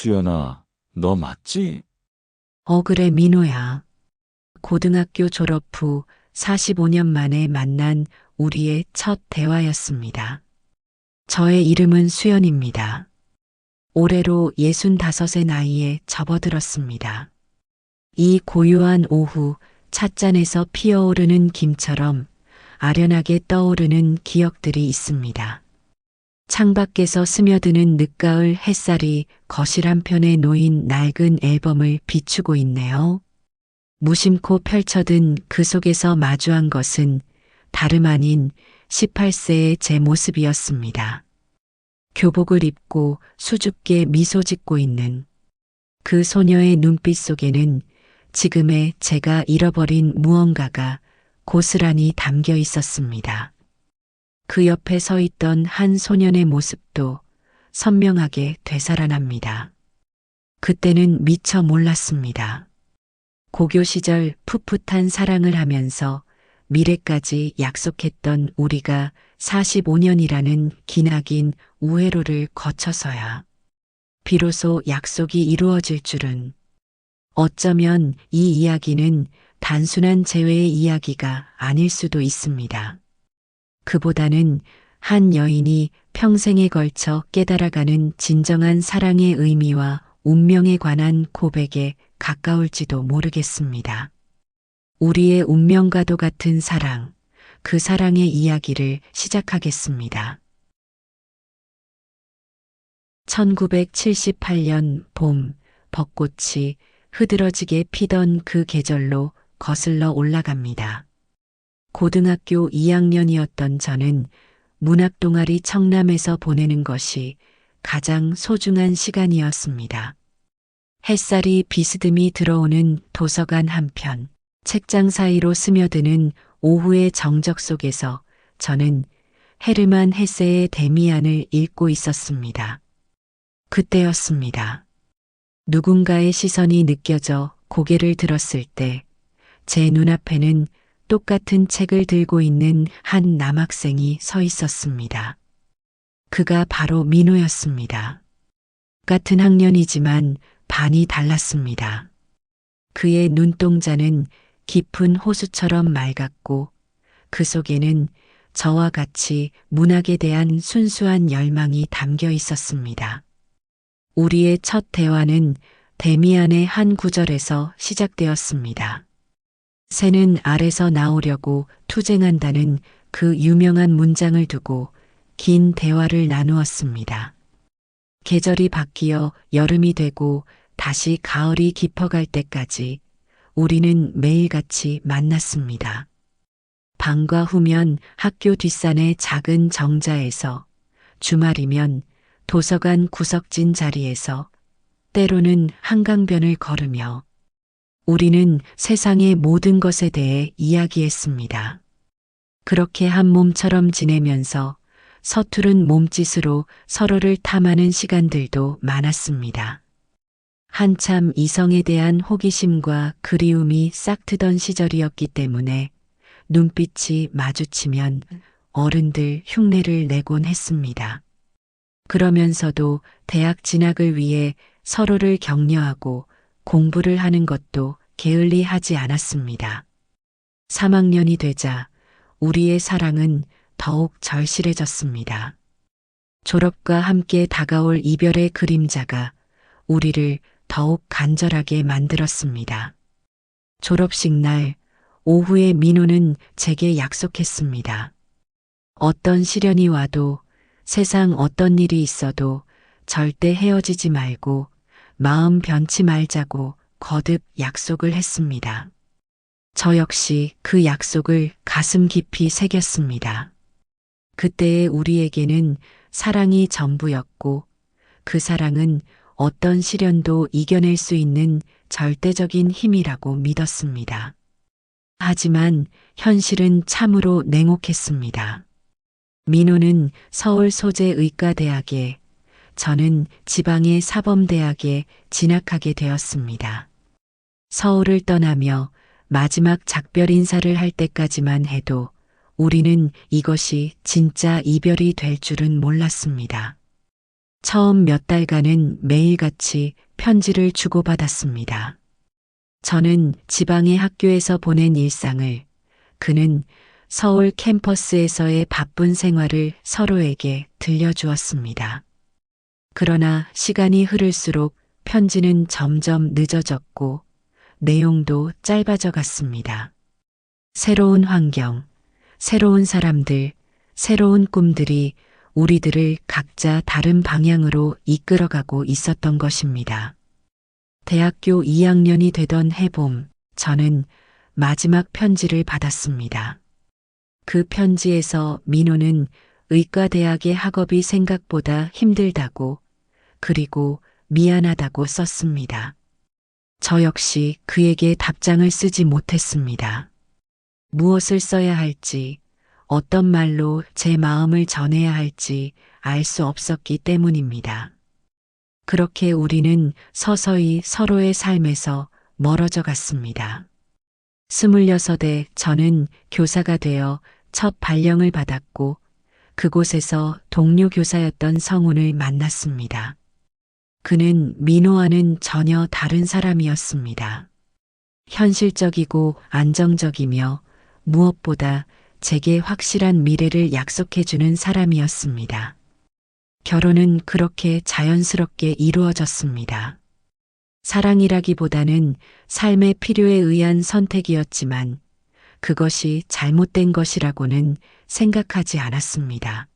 수연아, 너 맞지? 어, 그래, 민호야. 고등학교 졸업 후 45년 만에 만난 우리의 첫 대화였습니다. 저의 이름은 수연입니다. 올해로 65의 나이에 접어들었습니다. 이 고요한 오후 찻잔에서 피어오르는 김처럼 아련하게 떠오르는 기억들이 있습니다. 창밖에서 스며드는 늦가을 햇살이 거실 한편에 놓인 낡은 앨범을 비추고 있네요. 무심코 펼쳐든 그 속에서 마주한 것은 다름 아닌 18세의 제 모습이었습니다. 교복을 입고 수줍게 미소 짓고 있는 그 소녀의 눈빛 속에는 지금의 제가 잃어버린 무언가가 고스란히 담겨 있었습니다. 그 옆에 서 있던 한 소년의 모습도 선명하게 되살아납니다. 그때는 미처 몰랐습니다. 고교 시절 풋풋한 사랑을 하면서 미래까지 약속했던 우리가 45년이라는 기나긴 우회로를 거쳐서야 비로소 약속이 이루어질 줄은 어쩌면 이 이야기는 단순한 재회의 이야기가 아닐 수도 있습니다. 그보다는 한 여인이 평생에 걸쳐 깨달아가는 진정한 사랑의 의미와 운명에 관한 고백에 가까울지도 모르겠습니다. 우리의 운명과도 같은 사랑, 그 사랑의 이야기를 시작하겠습니다. 1978년 봄, 벚꽃이 흐드러지게 피던 그 계절로 거슬러 올라갑니다. 고등학교 2학년이었던 저는 문학 동아리 청남에서 보내는 것이 가장 소중한 시간이었습니다. 햇살이 비스듬히 들어오는 도서관 한편, 책장 사이로 스며드는 오후의 정적 속에서 저는 헤르만 헤세의 데미안을 읽고 있었습니다. 그때였습니다. 누군가의 시선이 느껴져 고개를 들었을 때 제 눈앞에는 똑같은 책을 들고 있는 한 남학생이 서 있었습니다. 그가 바로 민호였습니다. 같은 학년이지만 반이 달랐습니다. 그의 눈동자는 깊은 호수처럼 맑았고 그 속에는 저와 같이 문학에 대한 순수한 열망이 담겨 있었습니다. 우리의 첫 대화는 데미안의 한 구절에서 시작되었습니다. 새는 알에서 나오려고 투쟁한다는 그 유명한 문장을 두고 긴 대화를 나누었습니다. 계절이 바뀌어 여름이 되고 다시 가을이 깊어갈 때까지 우리는 매일같이 만났습니다. 방과 후면 학교 뒷산의 작은 정자에서 주말이면 도서관 구석진 자리에서 때로는 한강변을 걸으며 우리는 세상의 모든 것에 대해 이야기했습니다. 그렇게 한 몸처럼 지내면서 서투른 몸짓으로 서로를 탐하는 시간들도 많았습니다. 한참 이성에 대한 호기심과 그리움이 싹트던 시절이었기 때문에 눈빛이 마주치면 어른들 흉내를 내곤 했습니다. 그러면서도 대학 진학을 위해 서로를 격려하고 공부를 하는 것도 게을리 하지 않았습니다. 3학년이 되자 우리의 사랑은 더욱 절실해졌습니다. 졸업과 함께 다가올 이별의 그림자가 우리를 더욱 간절하게 만들었습니다. 졸업식 날 오후에 민호는 제게 약속했습니다. 어떤 시련이 와도 세상 어떤 일이 있어도 절대 헤어지지 말고 마음 변치 말자고 거듭 약속을 했습니다. 저 역시 그 약속을 가슴 깊이 새겼습니다. 그때의 우리에게는 사랑이 전부였고 그 사랑은 어떤 시련도 이겨낼 수 있는 절대적인 힘이라고 믿었습니다. 하지만 현실은 참으로 냉혹했습니다. 민호는 서울 소재 의과대학에 저는 지방의 사범대학에 진학하게 되었습니다. 서울을 떠나며 마지막 작별 인사를 할 때까지만 해도 우리는 이것이 진짜 이별이 될 줄은 몰랐습니다. 처음 몇 달간은 매일같이 편지를 주고받았습니다. 저는 지방의 학교에서 보낸 일상을, 그는 서울 캠퍼스에서의 바쁜 생활을 서로에게 들려주었습니다. 그러나 시간이 흐를수록 편지는 점점 늦어졌고 내용도 짧아져 갔습니다. 새로운 환경, 새로운 사람들, 새로운 꿈들이 우리들을 각자 다른 방향으로 이끌어가고 있었던 것입니다. 대학교 2학년이 되던 해봄, 저는 마지막 편지를 받았습니다. 그 편지에서 민호는 의과대학의 학업이 생각보다 힘들다고, 그리고 미안하다고 썼습니다. 저 역시 그에게 답장을 쓰지 못했습니다. 무엇을 써야 할지, 어떤 말로 제 마음을 전해야 할지 알 수 없었기 때문입니다. 그렇게 우리는 서서히 서로의 삶에서 멀어져 갔습니다. 스물여섯에 저는 교사가 되어 첫 발령을 받았고 그곳에서 동료 교사였던 성훈을 만났습니다. 그는 민호와는 전혀 다른 사람이었습니다. 현실적이고 안정적이며 무엇보다 제게 확실한 미래를 약속해주는 사람이었습니다. 결혼은 그렇게 자연스럽게 이루어졌습니다. 사랑이라기보다는 삶의 필요에 의한 선택이었지만 그것이 잘못된 것이라고는 생각하지 않았습니다.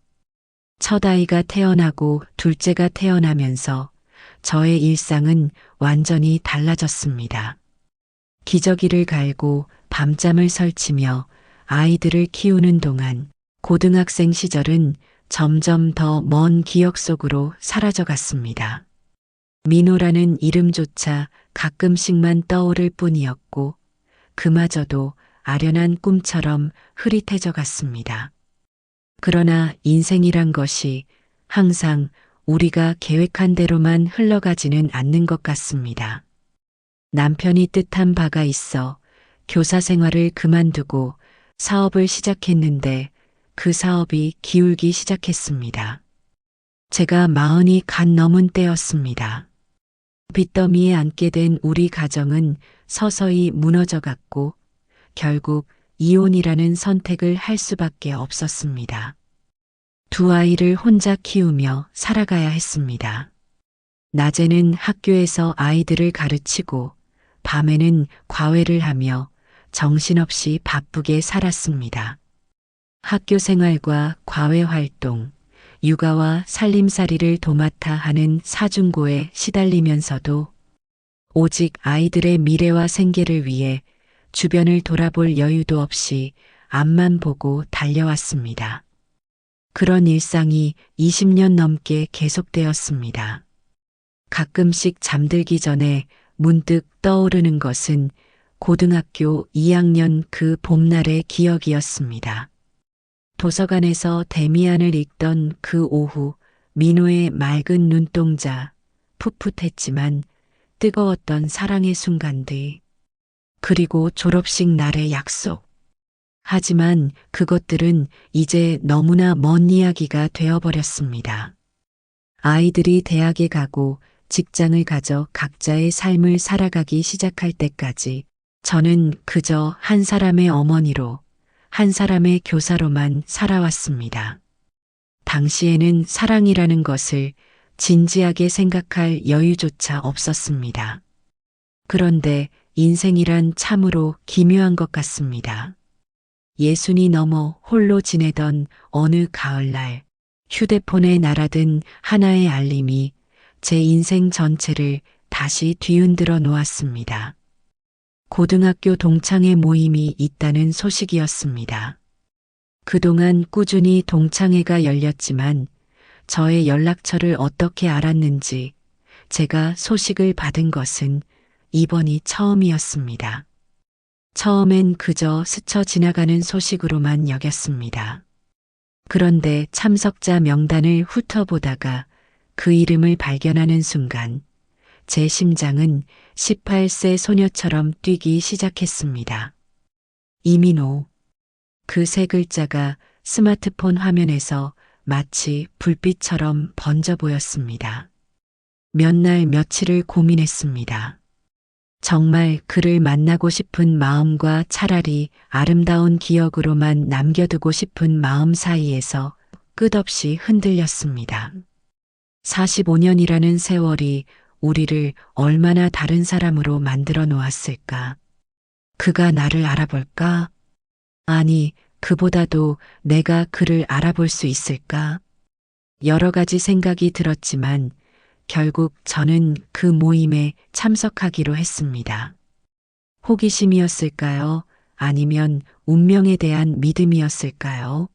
첫 아이가 태어나고 둘째가 태어나면서 저의 일상은 완전히 달라졌습니다. 기저귀를 갈고 밤잠을 설치며 아이들을 키우는 동안 고등학생 시절은 점점 더 먼 기억 속으로 사라져 갔습니다. 민호라는 이름조차 가끔씩만 떠오를 뿐이었고 그마저도 아련한 꿈처럼 흐릿해져 갔습니다. 그러나 인생이란 것이 항상 우리가 계획한 대로만 흘러가지는 않는 것 같습니다. 남편이 뜻한 바가 있어 교사 생활을 그만두고 사업을 시작했는데 그 사업이 기울기 시작했습니다. 제가 마흔이 갓 넘은 때였습니다. 빚더미에 앉게 된 우리 가정은 서서히 무너져 갔고 결국 이혼이라는 선택을 할 수밖에 없었습니다. 두 아이를 혼자 키우며 살아가야 했습니다. 낮에는 학교에서 아이들을 가르치고 밤에는 과외를 하며 정신없이 바쁘게 살았습니다. 학교 생활과 과외 활동, 육아와 살림살이를 도맡아 하는 사중고에 시달리면서도 오직 아이들의 미래와 생계를 위해 주변을 돌아볼 여유도 없이 앞만 보고 달려왔습니다. 그런 일상이 20년 넘게 계속되었습니다. 가끔씩 잠들기 전에 문득 떠오르는 것은 고등학교 2학년 그 봄날의 기억이었습니다. 도서관에서 데미안을 읽던 그 오후 민호의 맑은 눈동자 풋풋했지만 뜨거웠던 사랑의 순간들 그리고 졸업식 날의 약속 하지만 그것들은 이제 너무나 먼 이야기가 되어버렸습니다. 아이들이 대학에 가고 직장을 가져 각자의 삶을 살아가기 시작할 때까지 저는 그저 한 사람의 어머니로 한 사람의 교사로만 살아왔습니다. 당시에는 사랑이라는 것을 진지하게 생각할 여유조차 없었습니다. 그런데 인생이란 참으로 기묘한 것 같습니다. 예순이 넘어 홀로 지내던 어느 가을날 휴대폰에 날아든 하나의 알림이 제 인생 전체를 다시 뒤흔들어 놓았습니다. 고등학교 동창회 모임이 있다는 소식이었습니다. 그동안 꾸준히 동창회가 열렸지만 저의 연락처를 어떻게 알았는지 제가 소식을 받은 것은 이번이 처음이었습니다. 처음엔 그저 스쳐 지나가는 소식으로만 여겼습니다. 그런데 참석자 명단을 훑어보다가 그 이름을 발견하는 순간 제 심장은 18세 소녀처럼 뛰기 시작했습니다. 이민호. 그 세 글자가 스마트폰 화면에서 마치 불빛처럼 번져 보였습니다. 몇 날 며칠을 고민했습니다. 정말 그를 만나고 싶은 마음과 차라리 아름다운 기억으로만 남겨두고 싶은 마음 사이에서 끝없이 흔들렸습니다. 45년이라는 세월이 우리를 얼마나 다른 사람으로 만들어 놓았을까? 그가 나를 알아볼까? 아니, 그보다도 내가 그를 알아볼 수 있을까? 여러 가지 생각이 들었지만 결국 저는 그 모임에 참석하기로 했습니다. 호기심이었을까요? 아니면 운명에 대한 믿음이었을까요?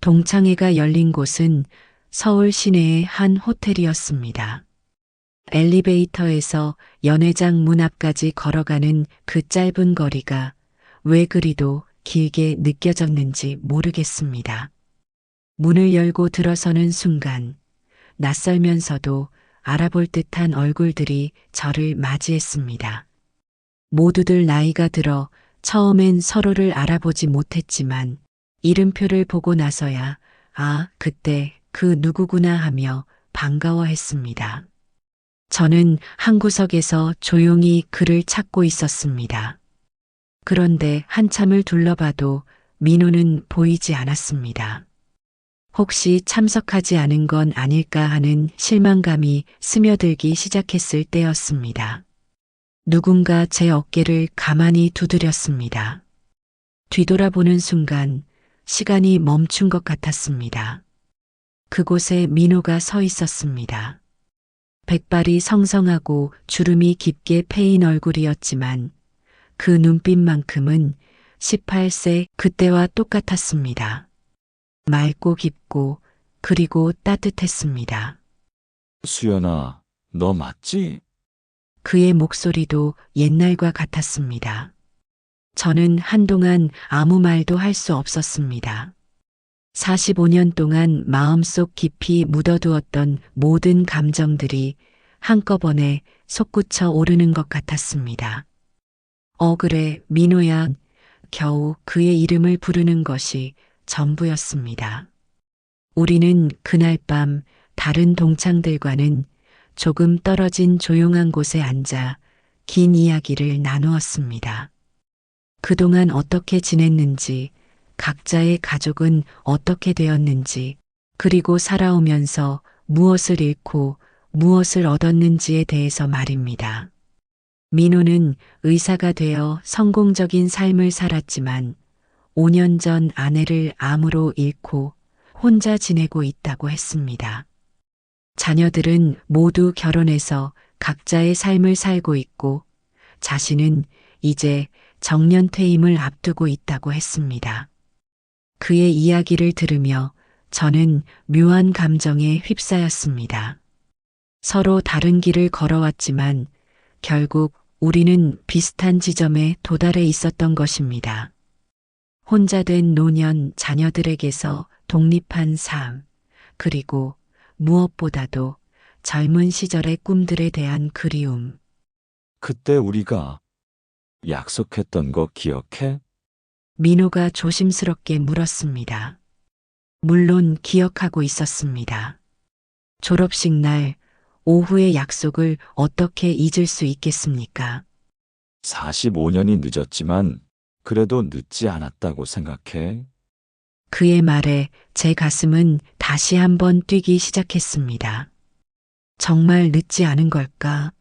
동창회가 열린 곳은 서울 시내의 한 호텔이었습니다. 엘리베이터에서 연회장 문 앞까지 걸어가는 그 짧은 거리가 왜 그리도 길게 느껴졌는지 모르겠습니다. 문을 열고 들어서는 순간 낯설면서도 알아볼 듯한 얼굴들이 저를 맞이했습니다. 모두들 나이가 들어 처음엔 서로를 알아보지 못했지만 이름표를 보고 나서야 아, 그때 그 누구구나 하며 반가워했습니다. 저는 한 구석에서 조용히 그를 찾고 있었습니다. 그런데 한참을 둘러봐도 민호는 보이지 않았습니다. 혹시 참석하지 않은 건 아닐까 하는 실망감이 스며들기 시작했을 때였습니다. 누군가 제 어깨를 가만히 두드렸습니다. 뒤돌아보는 순간 시간이 멈춘 것 같았습니다. 그곳에 민호가 서 있었습니다. 백발이 성성하고 주름이 깊게 패인 얼굴이었지만 그 눈빛만큼은 18세 그때와 똑같았습니다. 맑고 깊고 그리고 따뜻했습니다. 수연아, 너 맞지? 그의 목소리도 옛날과 같았습니다. 저는 한동안 아무 말도 할 수 없었습니다. 45년 동안 마음속 깊이 묻어두었던 모든 감정들이 한꺼번에 솟구쳐 오르는 것 같았습니다. 어, 그래, 민호야. 겨우 그의 이름을 부르는 것이 전부였습니다. 우리는 그날 밤 다른 동창들과는 조금 떨어진 조용한 곳에 앉아 긴 이야기를 나누었습니다. 그동안 어떻게 지냈는지, 각자의 가족은 어떻게 되었는지, 그리고 살아오면서 무엇을 잃고 무엇을 얻었는지에 대해서 말입니다. 민호는 의사가 되어 성공적인 삶을 살았지만 5년 전 아내를 암으로 잃고 혼자 지내고 있다고 했습니다. 자녀들은 모두 결혼해서 각자의 삶을 살고 있고 자신은 이제 정년 퇴임을 앞두고 있다고 했습니다. 그의 이야기를 들으며 저는 묘한 감정에 휩싸였습니다. 서로 다른 길을 걸어왔지만 결국 우리는 비슷한 지점에 도달해 있었던 것입니다. 혼자 된 노년 자녀들에게서 독립한 삶, 그리고 무엇보다도 젊은 시절의 꿈들에 대한 그리움. 그때 우리가 약속했던 거 기억해? 민호가 조심스럽게 물었습니다. 물론 기억하고 있었습니다. 졸업식 날 오후의 약속을 어떻게 잊을 수 있겠습니까? 45년이 늦었지만 그래도 늦지 않았다고 생각해. 그의 말에 제 가슴은 다시 한번 뛰기 시작했습니다. 정말 늦지 않은 걸까?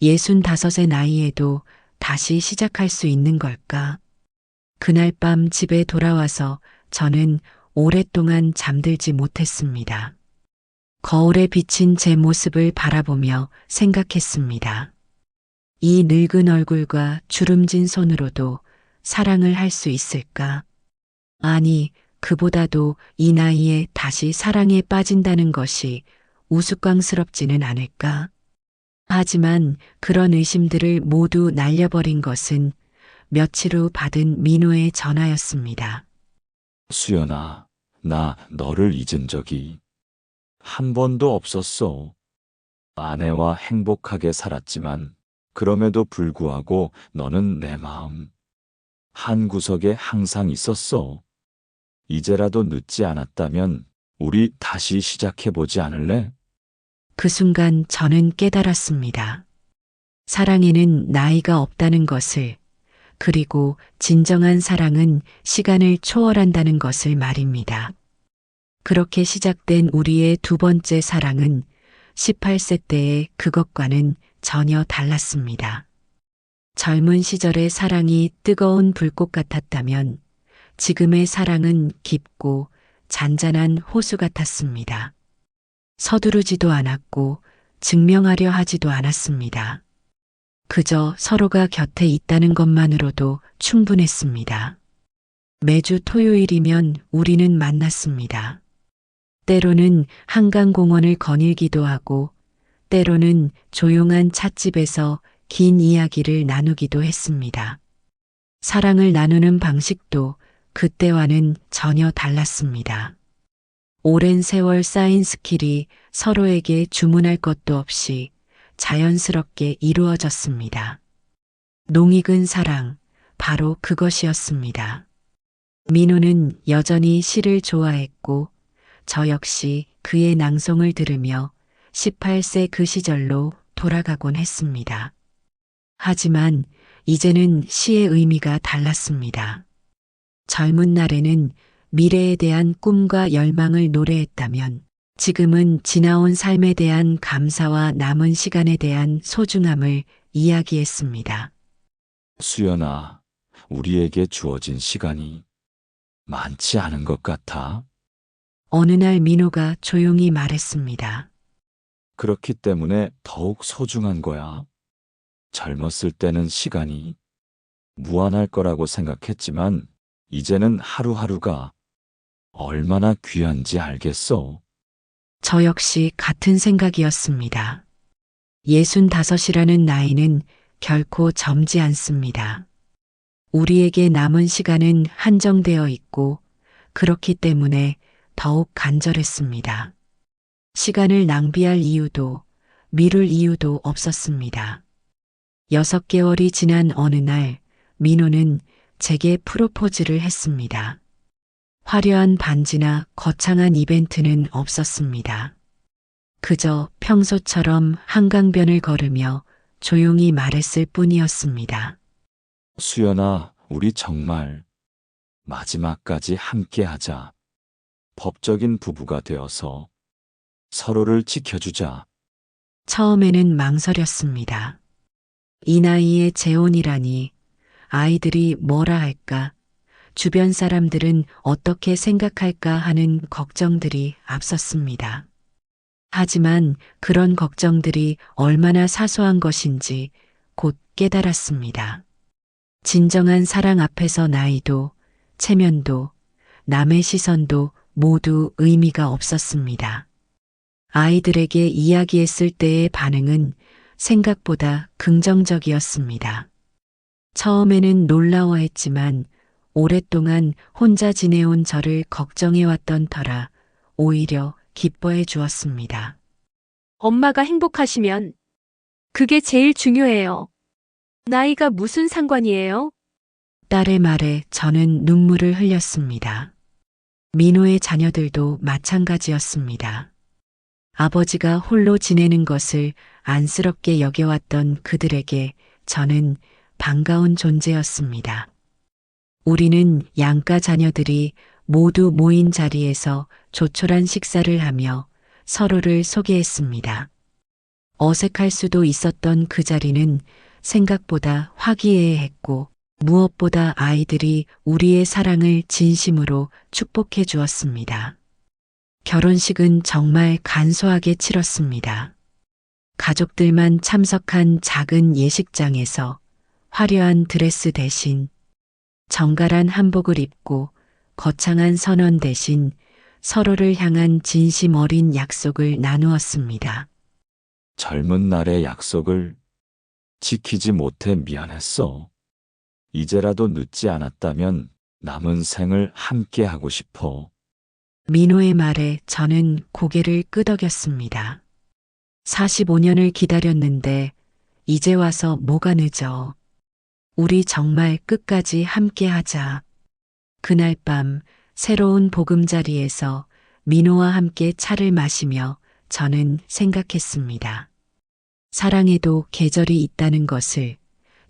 예순 다섯의 나이에도 다시 시작할 수 있는 걸까? 그날 밤 집에 돌아와서 저는 오랫동안 잠들지 못했습니다. 거울에 비친 제 모습을 바라보며 생각했습니다. 이 늙은 얼굴과 주름진 손으로도 사랑을 할 수 있을까? 아니, 그보다도 이 나이에 다시 사랑에 빠진다는 것이 우스꽝스럽지는 않을까? 하지만 그런 의심들을 모두 날려버린 것은 며칠 후 받은 민호의 전화였습니다. 수연아, 나 너를 잊은 적이 한 번도 없었어. 아내와 행복하게 살았지만 그럼에도 불구하고 너는 내 마음 한 구석에 항상 있었어. 이제라도 늦지 않았다면 우리 다시 시작해보지 않을래? 그 순간 저는 깨달았습니다. 사랑에는 나이가 없다는 것을, 그리고 진정한 사랑은 시간을 초월한다는 것을 말입니다. 그렇게 시작된 우리의 두 번째 사랑은 18세 때의 그것과는 전혀 달랐습니다. 젊은 시절의 사랑이 뜨거운 불꽃 같았다면 지금의 사랑은 깊고 잔잔한 호수 같았습니다. 서두르지도 않았고 증명하려 하지도 않았습니다. 그저 서로가 곁에 있다는 것만으로도 충분했습니다. 매주 토요일이면 우리는 만났습니다. 때로는 한강공원을 거닐기도 하고, 때로는 조용한 찻집에서 긴 이야기를 나누기도 했습니다. 사랑을 나누는 방식도 그때와는 전혀 달랐습니다. 오랜 세월 쌓인 스킬이 서로에게 주문할 것도 없이 자연스럽게 이루어졌습니다. 농익은 사랑, 바로 그것이었습니다. 민호는 여전히 시를 좋아했고, 저 역시 그의 낭송을 들으며 18세 그 시절로 돌아가곤 했습니다. 하지만 이제는 시의 의미가 달랐습니다. 젊은 날에는 미래에 대한 꿈과 열망을 노래했다면 지금은 지나온 삶에 대한 감사와 남은 시간에 대한 소중함을 이야기했습니다. 수연아, 우리에게 주어진 시간이 많지 않은 것 같아. 어느 날 민호가 조용히 말했습니다. 그렇기 때문에 더욱 소중한 거야. 젊었을 때는 시간이 무한할 거라고 생각했지만, 이제는 하루하루가 얼마나 귀한지 알겠어. 저 역시 같은 생각이었습니다. 예순 다섯이라는 나이는 결코 젊지 않습니다. 우리에게 남은 시간은 한정되어 있고 그렇기 때문에 더욱 간절했습니다. 시간을 낭비할 이유도 미룰 이유도 없었습니다. 여섯 개월이 지난 어느 날 민호는 제게 프로포즈를 했습니다. 화려한 반지나 거창한 이벤트는 없었습니다. 그저 평소처럼 한강변을 걸으며 조용히 말했을 뿐이었습니다. 수연아, 우리 정말 마지막까지 함께 하자. 법적인 부부가 되어서 서로를 지켜주자. 처음에는 망설였습니다. 이 나이에 재혼이라니 아이들이 뭐라 할까, 주변 사람들은 어떻게 생각할까 하는 걱정들이 앞섰습니다. 하지만 그런 걱정들이 얼마나 사소한 것인지 곧 깨달았습니다. 진정한 사랑 앞에서 나이도, 체면도, 남의 시선도 모두 의미가 없었습니다. 아이들에게 이야기했을 때의 반응은 생각보다 긍정적이었습니다. 처음에는 놀라워했지만 오랫동안 혼자 지내온 저를 걱정해왔던 터라 오히려 기뻐해 주었습니다. 엄마가 행복하시면 그게 제일 중요해요. 나이가 무슨 상관이에요? 딸의 말에 저는 눈물을 흘렸습니다. 민호의 자녀들도 마찬가지였습니다. 아버지가 홀로 지내는 것을 안쓰럽게 여겨왔던 그들에게 저는 반가운 존재였습니다. 우리는 양가 자녀들이 모두 모인 자리에서 조촐한 식사를 하며 서로를 소개했습니다. 어색할 수도 있었던 그 자리는 생각보다 화기애애했고 무엇보다 아이들이 우리의 사랑을 진심으로 축복해 주었습니다. 결혼식은 정말 간소하게 치렀습니다. 가족들만 참석한 작은 예식장에서 화려한 드레스 대신 정갈한 한복을 입고 거창한 선언 대신 서로를 향한 진심 어린 약속을 나누었습니다. 젊은 날의 약속을 지키지 못해 미안했어. 이제라도 늦지 않았다면 남은 생을 함께 하고 싶어. 민호의 말에 저는 고개를 끄덕였습니다. 45년을 기다렸는데 이제 와서 뭐가 늦어. 우리 정말 끝까지 함께 하자. 그날 밤 새로운 보금자리에서 민호와 함께 차를 마시며 저는 생각했습니다. 사랑에도 계절이 있다는 것을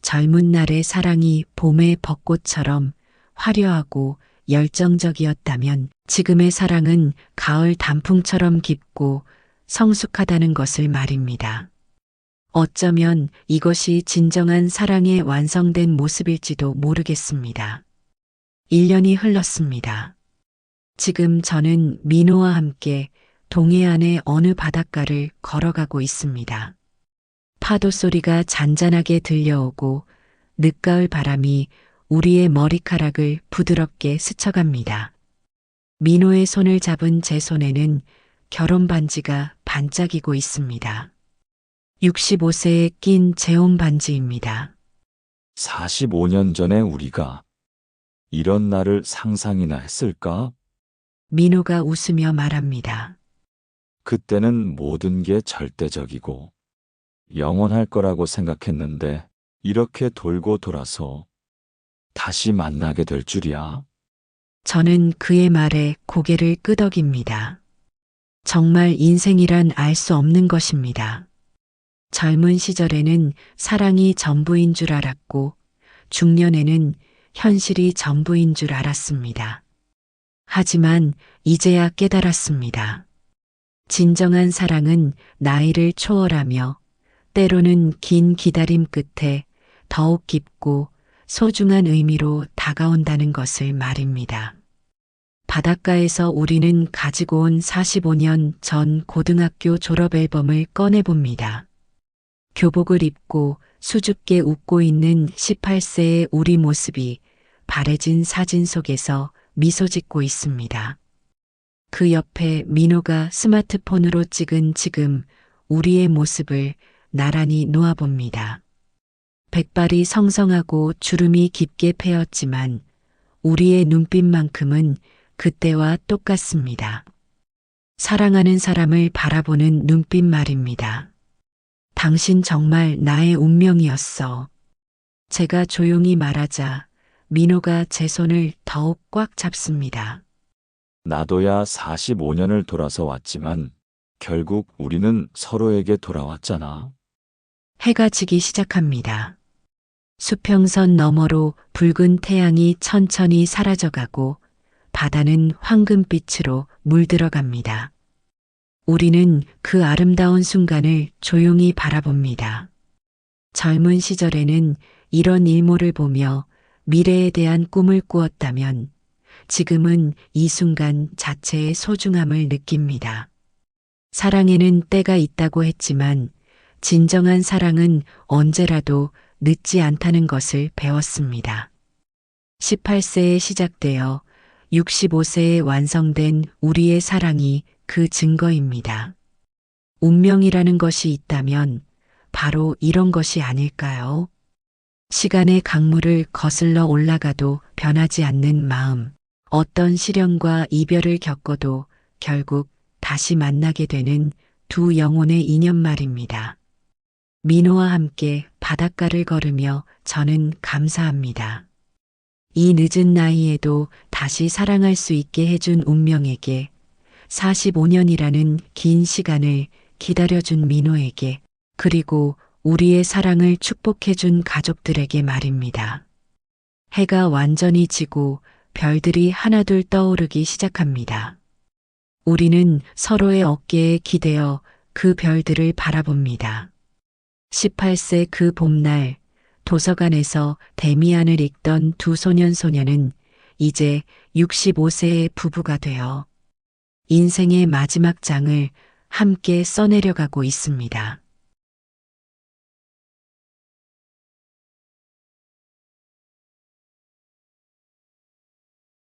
젊은 날의 사랑이 봄의 벚꽃처럼 화려하고 열정적이었다면 지금의 사랑은 가을 단풍처럼 깊고 성숙하다는 것을 말입니다. 어쩌면 이것이 진정한 사랑의 완성된 모습일지도 모르겠습니다. 1년이 흘렀습니다. 지금 저는 민호와 함께 동해안의 어느 바닷가를 걸어가고 있습니다. 파도 소리가 잔잔하게 들려오고 늦가을 바람이 우리의 머리카락을 부드럽게 스쳐갑니다. 민호의 손을 잡은 제 손에는 결혼 반지가 반짝이고 있습니다. 65세에 낀 재혼 반지입니다. 45년 전에 우리가 이런 날을 상상이나 했을까? 민호가 웃으며 말합니다. 그때는 모든 게 절대적이고 영원할 거라고 생각했는데 이렇게 돌고 돌아서 다시 만나게 될 줄이야. 저는 그의 말에 고개를 끄덕입니다. 정말 인생이란 알 수 없는 것입니다. 젊은 시절에는 사랑이 전부인 줄 알았고, 중년에는 현실이 전부인 줄 알았습니다. 하지만 이제야 깨달았습니다. 진정한 사랑은 나이를 초월하며 때로는 긴 기다림 끝에 더욱 깊고 소중한 의미로 다가온다는 것을 말입니다. 바닷가에서 우리는 가지고 온 45년 전 고등학교 졸업 앨범을 꺼내봅니다. 교복을 입고 수줍게 웃고 있는 18세의 우리 모습이 바래진 사진 속에서 미소 짓고 있습니다. 그 옆에 민호가 스마트폰으로 찍은 지금 우리의 모습을 나란히 놓아봅니다. 백발이 성성하고 주름이 깊게 패였지만 우리의 눈빛만큼은 그때와 똑같습니다. 사랑하는 사람을 바라보는 눈빛 말입니다. 당신 정말 나의 운명이었어. 제가 조용히 말하자 민호가 제 손을 더욱 꽉 잡습니다. 나도야 45년을 돌아서 왔지만 결국 우리는 서로에게 돌아왔잖아. 해가 지기 시작합니다. 수평선 너머로 붉은 태양이 천천히 사라져가고 바다는 황금빛으로 물들어갑니다. 우리는 그 아름다운 순간을 조용히 바라봅니다. 젊은 시절에는 이런 일모를 보며 미래에 대한 꿈을 꾸었다면 지금은 이 순간 자체의 소중함을 느낍니다. 사랑에는 때가 있다고 했지만 진정한 사랑은 언제라도 늦지 않다는 것을 배웠습니다. 18세에 시작되어 65세에 완성된 우리의 사랑이 그 증거입니다. 운명이라는 것이 있다면 바로 이런 것이 아닐까요? 시간의 강물을 거슬러 올라가도 변하지 않는 마음, 어떤 시련과 이별을 겪어도 결국 다시 만나게 되는 두 영혼의 인연 말입니다. 민호와 함께 바닷가를 걸으며 저는 감사합니다. 이 늦은 나이에도 다시 사랑할 수 있게 해준 운명에게 45년이라는 긴 시간을 기다려준 민호에게 그리고 우리의 사랑을 축복해준 가족들에게 말입니다. 해가 완전히 지고 별들이 하나둘 떠오르기 시작합니다. 우리는 서로의 어깨에 기대어 그 별들을 바라봅니다. 18세 그 봄날 도서관에서 데미안을 읽던 두 소년 소녀는 이제 65세의 부부가 되어 인생의 마지막 장을 함께 써내려가고 있습니다.